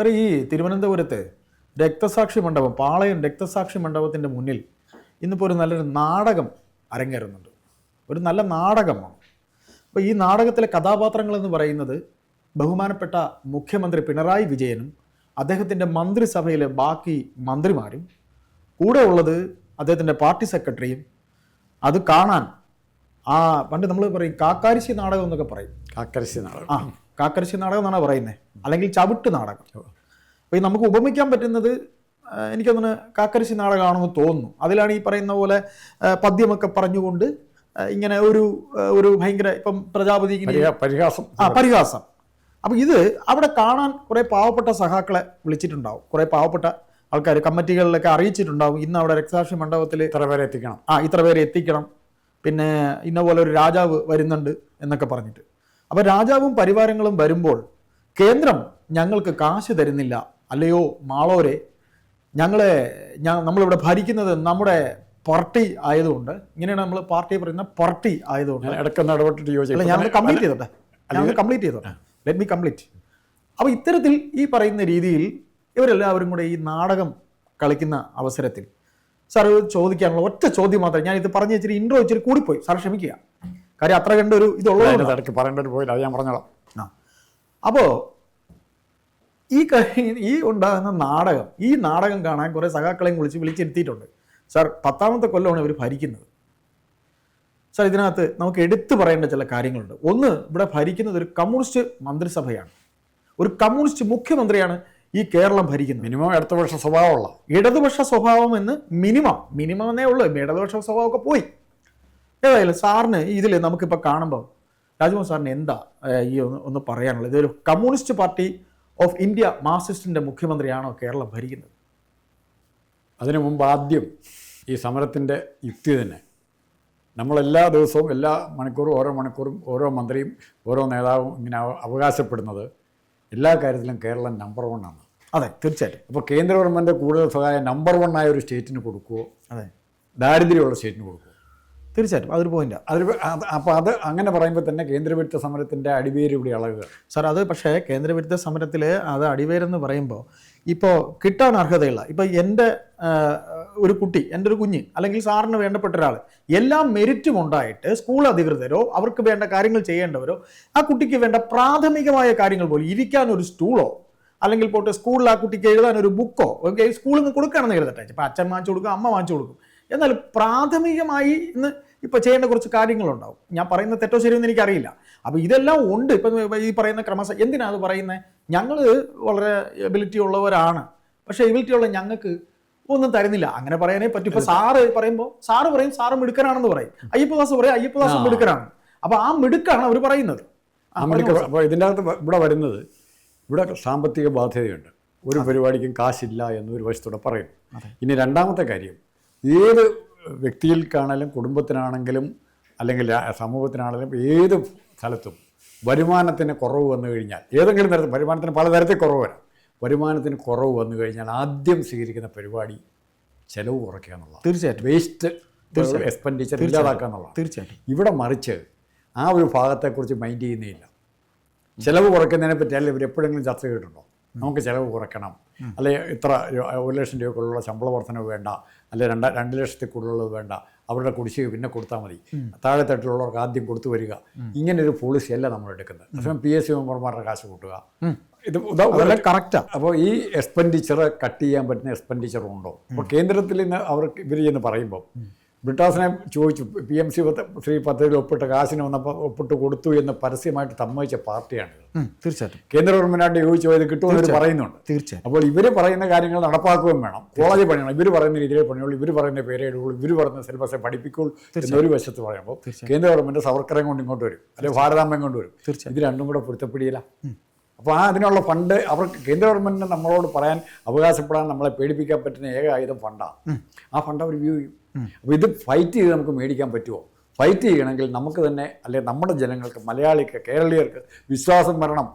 Sir ഈ തിരുവനന്തപുരത്തെ രക്തസാക്ഷി മണ്ഡപം പാളയം രക്തസാക്ഷി മണ്ഡപത്തിന്റെ മുന്നിൽ ഇന്നിപ്പോൾ ഒരു നല്ലൊരു നാടകം അരങ്ങേറുന്നുണ്ട്. ഒരു നല്ല നാടകമാണ്. അപ്പോൾ ഈ നാടകത്തിലെ കഥാപാത്രങ്ങളെന്ന് പറയുന്നത് ബഹുമാനപ്പെട്ട മുഖ്യമന്ത്രി പിണറായി വിജയനും അദ്ദേഹത്തിന്റെ മന്ത്രിസഭയിലെ ബാക്കി മന്ത്രിമാരും കൂടെ ഉള്ളത് അദ്ദേഹത്തിന്റെ പാർട്ടി സെക്രട്ടറിയും. അത് കാണാൻ ആ പണ്ട് നമ്മൾ പറയും കാക്കാരിശി നാടകം എന്നൊക്കെ പറയും. കാക്കാരിശി നാടകം. ആ. കാക്കരശി നാടകം എന്നാണ് പറയുന്നത് അല്ലെങ്കിൽ ചവിട്ട് നാടകം. അപ്പോൾ ഈ നമുക്ക് ഉപമിക്കാൻ പറ്റുന്നത് എനിക്കൊന്ന് എനിക്കൊന്നിന് കാക്കരശി നാടകമാണെന്ന് തോന്നുന്നു. അതിലാണ് ഈ പറയുന്ന പോലെ പദ്യമൊക്കെ പറഞ്ഞുകൊണ്ട് ഇങ്ങനെ ഒരു ഒരു ഭയങ്കര ഇപ്പം പ്രജാപതി പരിഹാസം. ആ പരിഹാസം. അപ്പോൾ ഇത് അവിടെ കാണാൻ കുറേ പാവപ്പെട്ട സഹാക്കളെ വിളിച്ചിട്ടുണ്ടാവും. കുറേ പാവപ്പെട്ട ആൾക്കാർ കമ്മിറ്റികളിലൊക്കെ അറിയിച്ചിട്ടുണ്ടാവും. ഇന്ന് അവിടെ രക്തസാക്ഷി മണ്ഡപത്തിൽ ഇത്ര പേരെ എത്തിക്കണം. ആ ഇത്ര പേരെ എത്തിക്കണം. പിന്നെ ഇന്ന പോലെ ഒരു രാജാവ് വരുന്നുണ്ട് എന്നൊക്കെ പറഞ്ഞിട്ട്. അപ്പോൾ രാജാവും പരിവാരങ്ങളും വരുമ്പോൾ കേന്ദ്രം ഞങ്ങൾക്ക് കാശ് തരുന്നില്ല. അല്ലയോ മാളോരെ ഞങ്ങളെ ഞാൻ നമ്മളിവിടെ ഭരിക്കുന്നത് നമ്മുടെ പാർട്ടി ആയതുകൊണ്ട് ഇങ്ങനെയാണ് നമ്മൾ പാർട്ടി പറയുന്ന പാർട്ടി ആയതുകൊണ്ട്. ഞാൻ ഇടയ്ക്കൊന്ന് ഇടപെട്ടിട്ട് അല്ല ഞാൻ കംപ്ലീറ്റ് ചെയ്തോട്ടെ? ഞാൻ കംപ്ലീറ്റ് ചെയ്തോട്ടെ? ലെറ്റ് മീ കംപ്ലീറ്റ് അപ്പോൾ ഇത്തരത്തിൽ ഈ പറയുന്ന രീതിയിൽ ഇവരെല്ലാവരും കൂടെ ഈ നാടകം കളിക്കുന്ന അവസരത്തിൽ സാർ ചോദിക്കാനുള്ള ഒറ്റ ചോദ്യം മാത്രമേ ഞാൻ ഇത് പറഞ്ഞു വെച്ചിട്ട് ഇൻട്രോ വെച്ചിട്ട് കൂടിപ്പോയി. സാർ ക്ഷമിക്കുക. കാര്യം അത്ര കണ്ട ഒരു ഇതുള്ളത് ഇടയ്ക്ക് പറയേണ്ട ഒരു പോയില്ല അത് ഞാൻ പറഞ്ഞോളാം. ആ. അപ്പോൾ ഈ ഈ ഉണ്ടാകുന്ന നാടകം ഈ നാടകം കാണാൻ കുറേ സഖാക്കളെയും വിളിച്ച് വിളിച്ചിരുത്തിയിട്ടുണ്ട്. സാർ പത്താമത്തെ കൊല്ലമാണ് ഇവർ ഭരിക്കുന്നത്. സാർ ഇതിനകത്ത് നമുക്ക് എടുത്തു പറയേണ്ട ചില കാര്യങ്ങളുണ്ട്. ഒന്ന് ഇവിടെ ഭരിക്കുന്നത് ഒരു കമ്മ്യൂണിസ്റ്റ് മന്ത്രിസഭയാണ്. ഒരു കമ്മ്യൂണിസ്റ്റ് മുഖ്യമന്ത്രിയാണ് ഈ കേരളം ഭരിക്കുന്നത്. മിനിമം ഇടതുപക്ഷ സ്വഭാവമുള്ള. ഇടതുപക്ഷ സ്വഭാവം എന്ന് മിനിമം. മിനിമം എന്നേ ഉള്ളൂ. ഇടതുപക്ഷ സ്വഭാവമൊക്കെ പോയി. ഏതായാലും സാറിന് ഇതിൽ നമുക്കിപ്പോൾ കാണുമ്പോൾ രാജ്മോഹൻ സാറിന് എന്താ ഈ ഒന്ന് ഒന്ന് പറയാനുള്ളത്? ഇതൊരു കമ്മ്യൂണിസ്റ്റ് പാർട്ടി ഓഫ് ഇന്ത്യ മാർസിസ്റ്റിന്റെ മുഖ്യമന്ത്രിയാണോ കേരളം ഭരിക്കുന്നത്? അതിനു മുമ്പ് ആദ്യം ഈ സമരത്തിന്റെ യുക്തി തന്നെ. നമ്മളെല്ലാ ദിവസവും എല്ലാ മണിക്കൂറും ഓരോ മണിക്കൂറും ഓരോ മന്ത്രിയും ഓരോ നേതാവും ഇങ്ങനെ അവ- അവകാശപ്പെടുന്നത് എല്ലാ കാര്യത്തിലും കേരളം നമ്പർ വൺ ആണ്. അതെ തീർച്ചയായിട്ടും. അപ്പോൾ കേന്ദ്ര ഗവൺമെന്റ് കൂടുതൽ സഹായം നമ്പർ വൺ ആയ ഒരു സ്റ്റേറ്റിന് കൊടുക്കുമോ അതെ. ദാരിദ്ര്യമുള്ള സ്റ്റേറ്റിന് കൊടുക്കുമോ തീർച്ചയായിട്ടും. അതൊരു പോയിന്റാണ് അതൊരു അപ്പോൾ അത് അങ്ങനെ പറയുമ്പോൾ തന്നെ കേന്ദ്രവിരുദ്ധ സമരത്തിന്റെ അടിവേര് ഇവിടെ അളകുക സാർ അത് പക്ഷേ കേന്ദ്രവിരുദ്ധ സമരത്തിൽ അത് അടിവേരെന്ന് പറയുമ്പോൾ ഇപ്പോൾ കിട്ടാൻ അർഹതയുള്ള ഇപ്പോൾ എന്റെ ഒരു കുട്ടി എന്റെ ഒരു കുഞ്ഞ് അല്ലെങ്കിൽ സാറിന് വേണ്ടപ്പെട്ട ഒരാൾ എല്ലാം മെരിറ്റും ഉണ്ടായിട്ട് സ്കൂൾ അധികൃതരോ അവർക്ക് വേണ്ട കാര്യങ്ങൾ ചെയ്യേണ്ടവരോ ആ കുട്ടിക്ക് വേണ്ട പ്രാഥമികമായ കാര്യങ്ങൾ പോലും ഇരിക്കാൻ ഒരു സ്റ്റൂളോ അല്ലെങ്കിൽ പോട്ടെ സ്കൂളിൽ ആ കുട്ടിക്ക് എഴുതാൻ ഒരു ബുക്കോ സ്കൂളിൽ നിന്ന് കൊടുക്കുകയാണെന്ന് എഴുതട്ടെ ഇപ്പം അച്ഛൻ വാങ്ങിച്ചു കൊടുക്കും അമ്മ വാങ്ങിച്ചു കൊടുക്കും. എന്നാൽ പ്രാഥമികമായി ഇന്ന് ഇപ്പോൾ ചെയ്യേണ്ട കുറച്ച് കാര്യങ്ങളുണ്ടാവും. ഞാൻ പറയുന്ന തെറ്റോ ശരിയെന്ന് എനിക്കറിയില്ല. അപ്പോൾ ഇതെല്ലാം ഉണ്ട്. ഇപ്പം ഈ പറയുന്ന ക്രമസ എന്തിനാണ് അത് പറയുന്നത് ഞങ്ങൾ വളരെ എബിലിറ്റി ഉള്ളവരാണ്. പക്ഷേ എബിലിറ്റി ഉള്ള ഞങ്ങൾക്ക് ഒന്നും തരുന്നില്ല. അങ്ങനെ പറയാനേ പറ്റും. ഇപ്പൊ സാറ് പറയുമ്പോൾ സാറ് പറയും സാറ് മിടുക്കനാണെന്ന് പറയും. അയ്യപ്പദാസ് പറയും അയ്യപ്പദാസ്. മിടുക്കനാണ്. അപ്പൊ ആ മിടുക്കാണ് അവർ പറയുന്നത്. അപ്പോൾ ഇതിന്റെ അകത്ത് ഇവിടെ വരുന്നത് ഇവിടെ സാമ്പത്തിക ബാധ്യതയുണ്ട്. ഒരു പരിപാടിക്കും കാശില്ല എന്നൊരു വശത്തൂടെ പറയും ഇനി രണ്ടാമത്തെ കാര്യം ഏത് വ്യക്തിയിൽക്കാണെങ്കിലും കുടുംബത്തിനാണെങ്കിലും അല്ലെങ്കിൽ സമൂഹത്തിനാണെങ്കിലും ഏത് സ്ഥലത്തും വരുമാനത്തിന് കുറവ് വന്നു കഴിഞ്ഞാൽ ഏതെങ്കിലും തരത്തിൽ വരുമാനത്തിന് പലതരത്തിൽ കുറവ് വരാം. വരുമാനത്തിന് കുറവ് വന്നു കഴിഞ്ഞാൽ ആദ്യം സ്വീകരിക്കുന്ന പരിപാടി ചിലവ് കുറയ്ക്കുക എന്നുള്ളതാണ്. തീർച്ചയായിട്ടും. വേസ്റ്റ് എക്സ്പെൻഡിച്ചർ ഇല്ലാതാക്കുക എന്നുള്ളതാണ്. തീർച്ചയായിട്ടും. ഇവിടെ മറിച്ച് ആ ഒരു ഭാഗത്തെക്കുറിച്ച് മൈൻഡ് ചെയ്യുന്നേയില്ല ചിലവ് കുറയ്ക്കുന്നതിനെ പറ്റി അല്ലെങ്കിൽ ഇവർ എപ്പോഴെങ്കിലും ചർച്ച ചെയ്തിട്ടുണ്ടോ? നമുക്ക് ചിലവ് കുറയ്ക്കണം. അല്ലെ ഇത്ര ഒരു ലക്ഷം രൂപക്കുള്ള ശമ്പള വർധനവ് വേണ്ട. അല്ലെ രണ്ട് രണ്ട് ലക്ഷത്തിൽ കൂടുതലുള്ളത് വേണ്ട. അവരുടെ കുടിശ്ശിക പിന്നെ കൊടുത്താൽ മതി. താഴെ തട്ടിലുള്ളവർക്ക് ആദ്യം കൊടുത്തു വരിക. ഇങ്ങനെ ഒരു പോളിസി അല്ല നമ്മൾ എടുക്കുന്നത്. പക്ഷേ പി എസ് സി മെമ്പർമാരുടെ കാശ് കൂട്ടുക. ഇത് വളരെ കറക്റ്റാണ് കറക്റ്റാ അപ്പോൾ ഈ എക്സ്പെൻഡിച്ചർ കട്ട് ചെയ്യാൻ പറ്റുന്ന എക്സ്പെൻഡിച്ചർ ഉണ്ടോ? അപ്പോൾ കേന്ദ്രത്തിൽ നിന്ന് അവർക്ക് ഇവർ ചെന്ന് പറയുമ്പോൾ ബ്രിട്ടാസിനെ ചോദിച്ചു പി എം സി ശ്രീ പദ്ധതിയിൽ ഒപ്പിട്ട കാശിന് വന്നപ്പോൾ ഒപ്പിട്ട് കൊടുത്തു എന്ന് പരസ്യമായിട്ട് സമ്മതിച്ച പാർട്ടിയാണ് തീർച്ചയായിട്ടും. കേന്ദ്ര ഗവൺമെന്റായിട്ട് ചോദിച്ചു പോയത് കിട്ടുമെന്ന് ഇവർ പറയുന്നുണ്ട്. തീർച്ചയായും അപ്പോൾ ഇവർ പറയുന്ന കാര്യങ്ങൾ നടപ്പാക്കുകയും വേണം. കോളേജ് പണിയണം. ഇവർ പറയുന്ന രീതിയിൽ പണിയുള്ളൂ. ഇവർ പറയുന്ന പേരെ ഇവർ പറയുന്ന സിലബസെ പഠിപ്പിക്കുള്ളൂ എന്നൊരു വശത്ത് പറയുമ്പോൾ കേന്ദ്ര ഗവൺമെന്റ് സവർക്കറെ കൊണ്ട് ഇങ്ങോട്ട് വരും. അല്ലെങ്കിൽ ഭാരതാമ്പം കൊണ്ട് വരും. ഇത് രണ്ടും കൂടെ പൊരുത്തപ്പെടിയില്ല. അപ്പോൾ ആ അതിനുള്ള ഫണ്ട് അവർക്ക് കേന്ദ്ര ഗവൺമെന്റിന് നമ്മളോട് പറയാൻ അവകാശപ്പെടാൻ നമ്മളെ പേടിപ്പിക്കാൻ പറ്റുന്ന ഏക ആയുധം ഫണ്ടാണ് ആ ഫണ്ട് അവർ വ്യൂ ചെയ്യും അപ്പോൾ ഇത് ഫൈറ്റ് ചെയ്ത് നമുക്ക് മേടിക്കാൻ പറ്റുമോ ഫൈറ്റ് ചെയ്യണമെങ്കിൽ നമുക്ക് തന്നെ അല്ലെങ്കിൽ നമ്മുടെ ജനങ്ങൾക്ക് മലയാളിക്ക് കേരളീയർക്ക് വിശ്വാസം വരണം.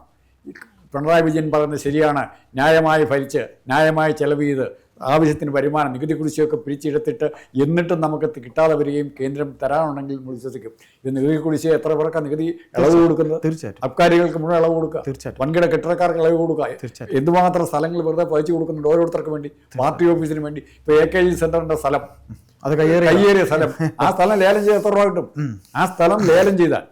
പിണറായി വിജയൻ പറയുന്നത് ശരിയാണ്. ന്യായമായി ഭരിച്ച് ന്യായമായി ചെലവ് ചെയ്ത് ആവശ്യത്തിന് വരുമാനം നികുതി കുടിശ്ശിയൊക്കെ പിരിച്ചെടുത്തിട്ട് എന്നിട്ടും നമുക്ക് കിട്ടാതെ വരികയും കേന്ദ്രം തരാനുണ്ടെങ്കിൽ വിശ്വസിക്കും. ഇത് നികുതി കുടിശ്ശിക എത്ര പേർക്കാണ് നികുതി ഇളവ് കൊടുക്കുന്നത്? തീർച്ചയായിട്ടും. അബ്കാരികൾക്ക് മുഴുവൻ ഇളവ് കൊടുക്കുക. തീർച്ചയായിട്ടും. വൻകിട കെട്ടിടക്കാർക്ക് ഇളവ് കൊടുക്കുക. തീർച്ചയായിട്ടും. എന്തുമാത്രം സ്ഥലങ്ങൾ വെറുതെ പതിച്ചു കൊടുക്കുന്നുണ്ട് ഓരോരുത്തർക്ക് വേണ്ടി പാർട്ടി ഓഫീസിന് വേണ്ടി. ഇപ്പോൾ എ കെ ജി സെന്ററിന്റെ സ്ഥലം. അത് കയ്യേറി കയ്യേറിയ സ്ഥലം. ആ സ്ഥലം ലേലം ചെയ്ത് എത്ര രൂപ കിട്ടും? ആ സ്ഥലം ലേലം ചെയ്താൽ.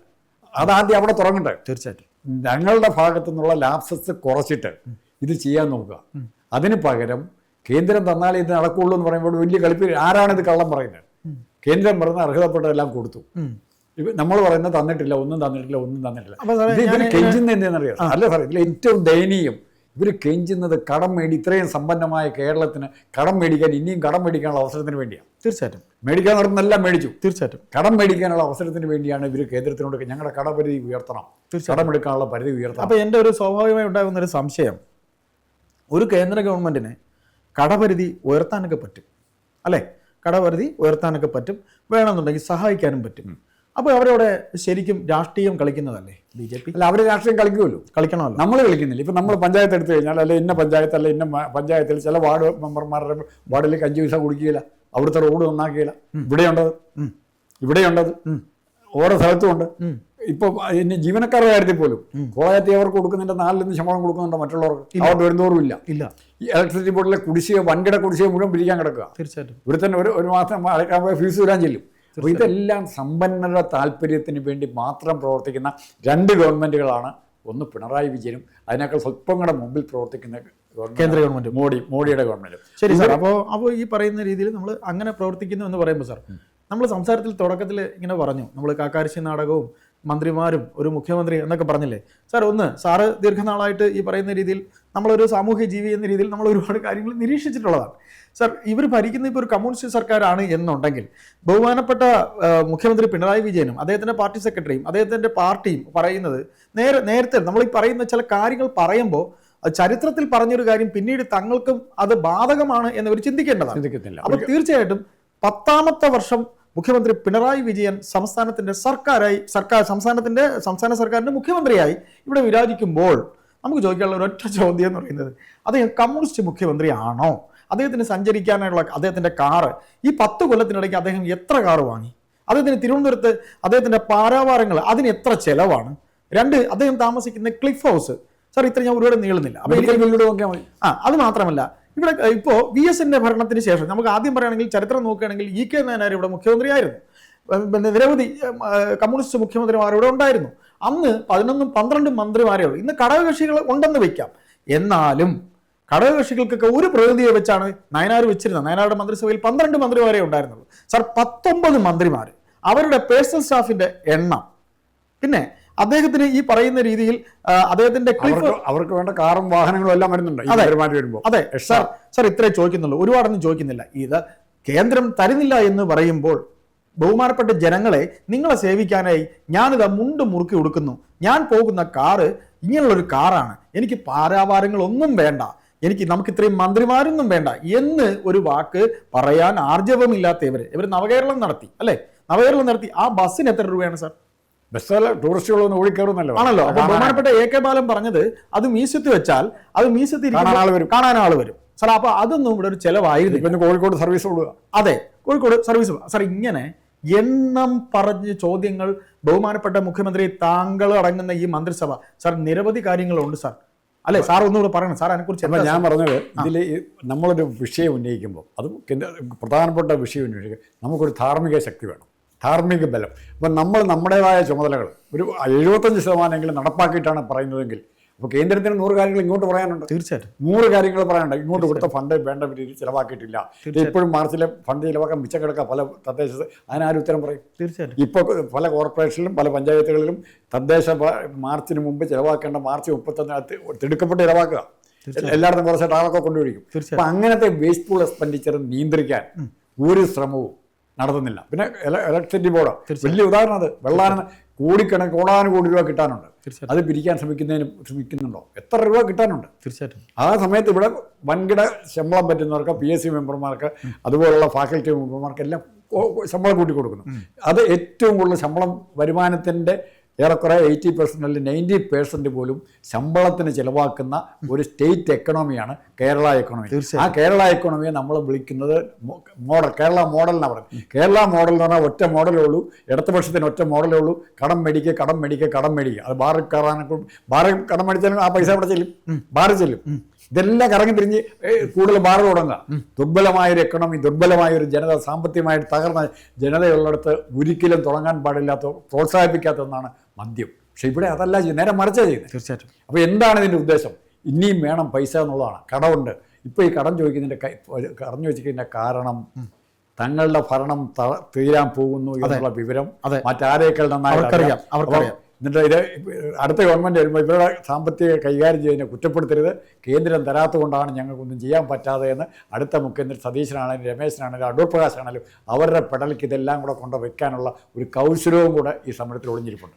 അതാദ്യം അവിടെ തുടങ്ങട്ടെ തീർച്ചയായിട്ടും. ഞങ്ങളുടെ ഭാഗത്തു നിന്നുള്ള ലാപ്സസ് കുറച്ചിട്ട് ഇത് ചെയ്യാൻ നോക്കുക. അതിന് പകരം കേന്ദ്രം തന്നാൽ ഇത് നടക്കുള്ളൂ എന്ന് പറയുമ്പോൾ വലിയ കളിപ്പിൽ ആരാണ് ഇത് കള്ളം പറയുന്നത്? കേന്ദ്രം പറഞ്ഞ അർഹതപ്പെട്ടതെല്ലാം കൊടുത്തു. നമ്മൾ പറയുന്നത് തന്നിട്ടില്ല ഒന്നും തന്നിട്ടില്ല ഒന്നും തന്നിട്ടില്ല. ഇത് കെഞ്ചുന്ന എന്തെന്നറിയാം? അല്ല സാറേ ഇതിൽ ഏറ്റവും ദയനീയം ഇവർ കെഞ്ചുന്നത് കടം മേടി ഇത്രയും സമ്പന്നമായ കേരളത്തിന് കടം മേടിക്കാൻ ഇനിയും കടം മേടിക്കാനുള്ള അവസരത്തിന് വേണ്ടിയാണ് തീർച്ചയായിട്ടും. മേടിക്കാൻ നടന്നെല്ലാം മേടിച്ചു. തീർച്ചയായിട്ടും. കടം മേടിക്കാനുള്ള അവസരത്തിന് വേണ്ടിയാണ് ഇവർ കേന്ദ്രത്തിനോട് ഞങ്ങളുടെ കടപരിധി ഉയർത്തണം. കടമെടുക്കാനുള്ള പരിധി ഉയർത്തണം. അപ്പോൾ എന്റെ ഒരു സ്വാഭാവികമായി ഉണ്ടാകുന്ന ഒരു സംശയം ഒരു കേന്ദ്ര ഗവൺമെന്റിന് കടപരിധി ഉയർത്താനൊക്കെ പറ്റും. അല്ലേ? കടപരിധി ഉയർത്താനൊക്കെ പറ്റും. വേണമെന്നുണ്ടെങ്കിൽ സഹായിക്കാനും പറ്റും. അപ്പോൾ അവരവിടെ ശരിക്കും രാഷ്ട്രീയം കളിക്കുന്നതല്ലേ? B J P? അല്ല അവർ രാഷ്ട്രീയം കളിക്കുമല്ലോ. കളിക്കണമല്ലോ. നമ്മൾ കളിക്കുന്നില്ല. ഇപ്പം നമ്മൾ പഞ്ചായത്ത് എടുത്തു കഴിഞ്ഞാൽ അല്ലെ ഇന്ന പഞ്ചായത്ത് അല്ലെ ഇന്ന പഞ്ചായത്തിൽ ചില വാർഡ് മെമ്പർമാരുടെ വാർഡിൽ അഞ്ചു പൈസ കൊടുക്കുകയില്ല. അവിടുത്തെ റോഡ് നന്നാക്കുകയില്ല. ഇവിടെയുണ്ടത്. ഇവിടെയുണ്ടത്. ഓരോ സ്ഥലത്തും ഉണ്ട് ഇപ്പൊ ഇനി ജീവനക്കാരുടെ കാര്യത്തിൽ പോലും കോളേജത്തിൽ അവർക്ക് കൊടുക്കുന്നതിന്റെ നാലിലൊന്ന് ശമ്പളം കൊടുക്കുന്നുണ്ടോ മറ്റുള്ളവർക്ക്? അവർ വരുന്നവരും ഇല്ല. ഇല്ല. ഇലക്ട്രിസിറ്റി ബോർഡിലെ കുടിശ്ശിക വൻകിട കുടിശ്ശിക മുഴുവൻ പിരിക്കാൻ കിടക്കുക. തീർച്ചയായിട്ടും. ഇവിടെ തന്നെ ഒരു ഒരു മാസം അടയ്ക്കാൻ പോയ ഫീസ് വരാൻ ചെല്ലും. അപ്പോൾ ഇതെല്ലാം സമ്പന്നരുടെ താല്പര്യത്തിന് വേണ്ടി മാത്രം പ്രവർത്തിക്കുന്ന രണ്ട് ഗവൺമെന്റുകളാണ് ഒന്ന് പിണറായി വിജയനും അതിനേക്കാൾ സ്വല്പം കൂടെ മുമ്പിൽ പ്രവർത്തിക്കുന്ന കേന്ദ്ര ഗവൺമെന്റ്. മോഡി മോഡിയുടെ ഗവൺമെന്റ്. ശരി സാർ അപ്പോൾ അപ്പോൾ ഈ പറയുന്ന രീതിയിൽ നമ്മൾ അങ്ങനെ പ്രവർത്തിക്കുന്നു എന്ന് പറയുമ്പോൾ സാർ നമ്മൾ സംസാരത്തിൽ തുടക്കത്തിൽ ഇങ്ങനെ പറഞ്ഞു. നമ്മൾ കാക്കാരശ്ശി നാടകവും മന്ത്രിമാരും ഒരു മുഖ്യമന്ത്രി എന്നൊക്കെ പറഞ്ഞില്ലേ? സാർ ഒന്ന് സാറ് ദീർഘനാളായിട്ട് ഈ പറയുന്ന രീതിയിൽ നമ്മളൊരു സാമൂഹ്യ ജീവി എന്ന രീതിയിൽ നമ്മൾ ഒരുപാട് കാര്യങ്ങൾ നിരീക്ഷിച്ചിട്ടുള്ളതാണ്. സർ ഇവർ ഭരിക്കുന്ന ഇപ്പോൾ ഒരു കമ്മ്യൂണിസ്റ്റ് സർക്കാരാണ് എന്നുണ്ടെങ്കിൽ ബഹുമാനപ്പെട്ട മുഖ്യമന്ത്രി പിണറായി വിജയനും അദ്ദേഹത്തിന്റെ പാർട്ടി സെക്രട്ടറിയും അദ്ദേഹത്തിന്റെ പാർട്ടിയും പറയുന്നത് നേരെ നേരത്തെ നമ്മൾ ഈ പറയുന്ന ചില കാര്യങ്ങൾ പറയുമ്പോൾ ചരിത്രത്തിൽ പറഞ്ഞൊരു കാര്യം പിന്നീട് തങ്ങൾക്കും അത് ബാധകമാണ് എന്നവർ ചിന്തിക്കേണ്ടതാണ്. ചിന്തിക്കത്തില്ല. അപ്പോൾ തീർച്ചയായിട്ടും പത്താമത്തെ വർഷം മുഖ്യമന്ത്രി പിണറായി വിജയൻ സംസ്ഥാനത്തിന്റെ സർക്കാരായി സർക്കാർ സംസ്ഥാനത്തിന്റെ സംസ്ഥാന സർക്കാരിന്റെ മുഖ്യമന്ത്രിയായി ഇവിടെ വിരാജിക്കുമ്പോൾ നമുക്ക് ചോദിക്കാനുള്ള ഒരൊറ്റ ചോദ്യം എന്ന് പറയുന്നത് അദ്ദേഹം കമ്മ്യൂണിസ്റ്റ് മുഖ്യമന്ത്രി ആണോ അദ്ദേഹത്തിന് സഞ്ചരിക്കാനുള്ള അദ്ദേഹത്തിന്റെ കാറ് ഈ പത്ത് കൊല്ലത്തിനിടയ്ക്ക് അദ്ദേഹം എത്ര കാറ് വാങ്ങി? അദ്ദേഹത്തിന് തിരുവനന്തപുരത്ത് അദ്ദേഹത്തിന്റെ പാരാവാരങ്ങൾ അതിന് എത്ര ചിലവാണ്? രണ്ട് അദ്ദേഹം താമസിക്കുന്ന ക്ലിഫ് ഹൗസ് സാർ ഇത്ര ഞാൻ ഒരുപാട് നീളുന്നില്ല. അപ്പോൾ ആ അത് മാത്രമല്ല ഇവിടെ ഇപ്പോൾ വി എസിന്റെ ഭരണത്തിന് ശേഷം നമുക്ക് ആദ്യം പറയുകയാണെങ്കിൽ ചരിത്രം നോക്കുകയാണെങ്കിൽ ഇ കെ നായനാർ ഇവിടെ മുഖ്യമന്ത്രിയായിരുന്നു. പിന്നെ നിരവധി കമ്മ്യൂണിസ്റ്റ് മുഖ്യമന്ത്രിമാർ ഇവിടെ ഉണ്ടായിരുന്നു. അന്ന് പതിനൊന്നും പന്ത്രണ്ടും മന്ത്രിമാരേ ഉള്ളൂ. ഇന്ന് ഘടകകക്ഷികൾ ഉണ്ടെന്ന് വെക്കാം. എന്നാലും ഘടകകക്ഷികൾക്കൊക്കെ ഒരു പ്രതിനിധിയെ വെച്ചാണ് നയനാർ വെച്ചിരുന്നത്. നയനാരുടെ മന്ത്രിസഭയിൽ പന്ത്രണ്ട് മന്ത്രിമാരെ ഉണ്ടായിരുന്നുള്ളൂ. സാർ പത്തൊമ്പത് മന്ത്രിമാർ അവരുടെ പേഴ്സണൽ സ്റ്റാഫിന്റെ എണ്ണം. പിന്നെ അദ്ദേഹത്തിന് ഈ പറയുന്ന രീതിയിൽ അദ്ദേഹത്തിന്റെ ക്ലിഫ് അവർക്ക് വേണ്ട കാറും വാഹനങ്ങളും എല്ലാം വരുന്നുണ്ട് അതെ. സാർ സാർ ഇത്രേ ചോദിക്കുന്നുള്ളൂ. ഒരുപാടൊന്നും ചോദിക്കുന്നില്ല. ഇത് കേന്ദ്രം തരുന്നില്ല എന്ന് പറയുമ്പോൾ ബഹുമാനപ്പെട്ട ജനങ്ങളെ നിങ്ങളെ സേവിക്കാനായി ഞാനിത് മുണ്ട് മുറുക്കി കൊടുക്കുന്നു ഞാൻ പോകുന്ന കാറ് ഇങ്ങനെയുള്ളൊരു കാറാണ്. എനിക്ക് പാരാവാരങ്ങളൊന്നും വേണ്ട. എനിക്ക് നമുക്ക് ഇത്രയും മന്ത്രിമാരൊന്നും വേണ്ട എന്ന് ഒരു വാക്ക് പറയാൻ ആർജവമില്ലാത്ത ഇവർ ഇവർ നവകേരളം നടത്തി അല്ലേ? നവകേരളം നടത്തി. ആ ബസ്സിന് എത്ര രൂപയാണ് സാർ? ബസ്സല്ല ടൂറിസ്റ്റുകളൊന്നും ഓടിക്കയറുന്നല്ലോ. ആണല്ലോ. അപ്പൊ ബഹുമാനപ്പെട്ട എ കെ ബാലൻ പറഞ്ഞത് അത് മീശത്ത് വെച്ചാൽ അത് മ്യൂസിയത്തിൽ കാണാൻ ആൾ വരും. കാണാൻ ആൾ വരും. സാർ അപ്പൊ അതൊന്നും ഇവിടെ ഒരു ചെലവായിരുന്നു പിന്നെ കോഴിക്കോട് സർവീസ് കൊടുക്കുക അതെ കോഴിക്കോട് സർവീസ് സാർ ഇങ്ങനെ എണ്ണം പറഞ്ഞ് ചോദ്യങ്ങൾ ബഹുമാനപ്പെട്ട മുഖ്യമന്ത്രി താങ്കൾ അടങ്ങുന്ന ഈ മന്ത്രിസഭ. സാർ നിരവധി കാര്യങ്ങളുണ്ട് സാർ. അല്ലെ സാർ ഒന്നുകൂടെ പറയണം. സാർ അതിനെക്കുറിച്ച് അല്ല ഞാൻ പറഞ്ഞത് ഇതിൽ നമ്മളൊരു വിഷയം ഉന്നയിക്കുമ്പോൾ അത് പ്രധാനപ്പെട്ട വിഷയം ഉന്നയിക്കുക നമുക്കൊരു ധാർമ്മിക ശക്തി വേണം. ധാർമ്മിക ബലം. അപ്പം നമ്മൾ നമ്മുടേതായ ചുമതലകൾ ഒരു എഴുപത്തഞ്ച് ശതമാനമെങ്കിലും നടപ്പാക്കിയിട്ടാണ് പറയുന്നതെങ്കിൽ അപ്പോൾ കേന്ദ്രത്തിന് നൂറ് കാര്യങ്ങൾ ഇങ്ങോട്ട് പറയാനുണ്ട്. തീർച്ചയായിട്ടും. നൂറ് കാര്യങ്ങൾ പറയാനുണ്ട്. ഇങ്ങോട്ട് കൊടുത്ത ഫണ്ട് വേണ്ട രീതിയിൽ ചിലവാക്കിയിട്ടില്ല. ഇപ്പോഴും മാർച്ചിലെ ഫണ്ട് ചിലവാക്കാൻ മിച്ചം കിടക്കുക പല തദ്ദേശ അതിനാരും ഉത്തരം പറയും. തീർച്ചയായിട്ടും. ഇപ്പോൾ പല കോർപ്പറേഷനിലും പല പഞ്ചായത്തുകളിലും തദ്ദേശ മാർച്ചിന് മുമ്പ് ചിലവാക്കേണ്ട മാർച്ച് മുപ്പത്തൊന്നിനകത്ത് തിടുക്കപ്പെട്ട് ചിലവാക്കുക. എല്ലായിടത്തും കുറച്ച് ടാളൊക്കെ കൊണ്ടുപിടിക്കും. അപ്പം അങ്ങനത്തെ വേസ്റ്റ്ഫുൾ എക്സ്പെൻഡിച്ചർ നിയന്ത്രിക്കാൻ ഒരു ശ്രമവും നടത്തുന്നില്ല. പിന്നെ ഇലക്ട്രിസിറ്റി ബോർഡ് വലിയ ഉദാഹരണം അത്. വെള്ളാന കോടിക്കണക്കിന് കോടാനുകോടി രൂപ കിട്ടാനുണ്ട്. അത് പിരിക്കാൻ ശ്രമിക്കുന്നതിന് ശ്രമിക്കുന്നുണ്ടോ? എത്ര രൂപ കിട്ടാനുണ്ട്? തീർച്ചയായിട്ടും. ആ സമയത്ത് ഇവിടെ വൻകിട ശമ്പളം പറ്റുന്നവർക്ക് പി എസ് സി മെമ്പർമാർക്ക് അതുപോലുള്ള ഫാക്കൽറ്റി മെമ്പർമാർക്ക് എല്ലാം ശമ്പളം കൂട്ടി കൊടുക്കുന്നു അത് ഏറ്റവും കൂടുതൽ ശമ്പളം വരുമാനത്തിന്റെ ഏറെക്കുറെ എയ്റ്റി പെർസെന്റ് അല്ലെങ്കിൽ നയന്റി പെർസെന്റ് പോലും ശമ്പളത്തിന് ചിലവാക്കുന്ന ഒരു സ്റ്റേറ്റ് എക്കണോമിയാണ് കേരള എക്കണോമി. ആ കേരള എക്കണോമിയെ നമ്മൾ വിളിക്കുന്നത് മോഡൽ കേരള മോഡൽ എന്നാണ് പറയുന്നത്. കേരള മോഡൽ എന്ന് പറഞ്ഞാൽ ഒറ്റ മോഡലേ ഉള്ളൂ. ഇടതുപക്ഷത്തിന് ഒറ്റ മോഡലേ ഉള്ളൂ. കടം മേടിക്കുക കടം മേടിക്കുക കടം മേടിക്കുക അത് ബാറിൽ കയറാനൊക്കെ ബാറിൽ കടം മേടിച്ചാലും ആ പൈസ അവിടെ ചെല്ലും. ബാറിൽ ചെല്ലും. ഇതെല്ലാം കറങ്ങി തിരിഞ്ഞ് കൂടുതൽ മാറി തുടങ്ങുക ദുർബലമായൊരു എക്കണോമി ദുർബലമായൊരു ജനത സാമ്പത്തികമായിട്ട് തകർന്ന ജനതയുള്ളിടത്ത് ഒരിക്കലും തുടങ്ങാൻ പാടില്ലാത്ത പ്രോത്സാഹിപ്പിക്കാത്ത ഒന്നാണ് മദ്യം. പക്ഷെ ഇവിടെ അതല്ല ചെയ്യുന്നത്. നേരെ മറിച്ചാണ് ചെയ്യുന്നത്. തീർച്ചയായിട്ടും. അപ്പോൾ എന്താണ് ഇതിന്റെ ഉദ്ദേശം? ഇനിയും വേണം പൈസ എന്നുള്ളതാണ്. കടമുണ്ട്. ഇപ്പോൾ ഈ കടം ചോദിക്കുന്നതിന്റെ കറഞ്ഞു കടം ചോദിക്കുന്നതിന്റെ കാരണം തങ്ങളുടെ ഭരണം തീരാൻ പോകുന്നു എന്നുള്ള വിവരം. മറ്റാരേക്കാൾ നന്നായി അവർക്കറിയാം, അവർക്കറിയാം. എന്നിട്ട് ഇത് അടുത്ത ഗവൺമെന്റ് വരുമ്പോൾ ഇവരുടെ സാമ്പത്തിക കൈകാര്യം ചെയ്യുന്ന കുറ്റപ്പെടുത്തരുത്. കേന്ദ്രം തരാത്തത് കൊണ്ടാണ് ഞങ്ങൾക്കൊന്നും ചെയ്യാൻ പറ്റാതെ എന്ന് അടുത്ത മുഖ്യമന്ത്രി സതീശനാണെങ്കിലും രമേശനാണെങ്കിലും അടൂർ പ്രകാശാണെങ്കിലും അവരുടെ പെടലിക്ക് ഇതെല്ലാം കൂടെ കൊണ്ട് വെക്കാനുള്ള ഒരു കൗശലവും കൂടെ ഈ സമരത്തിൽ ഒളിഞ്ഞിരിപ്പുണ്ട്.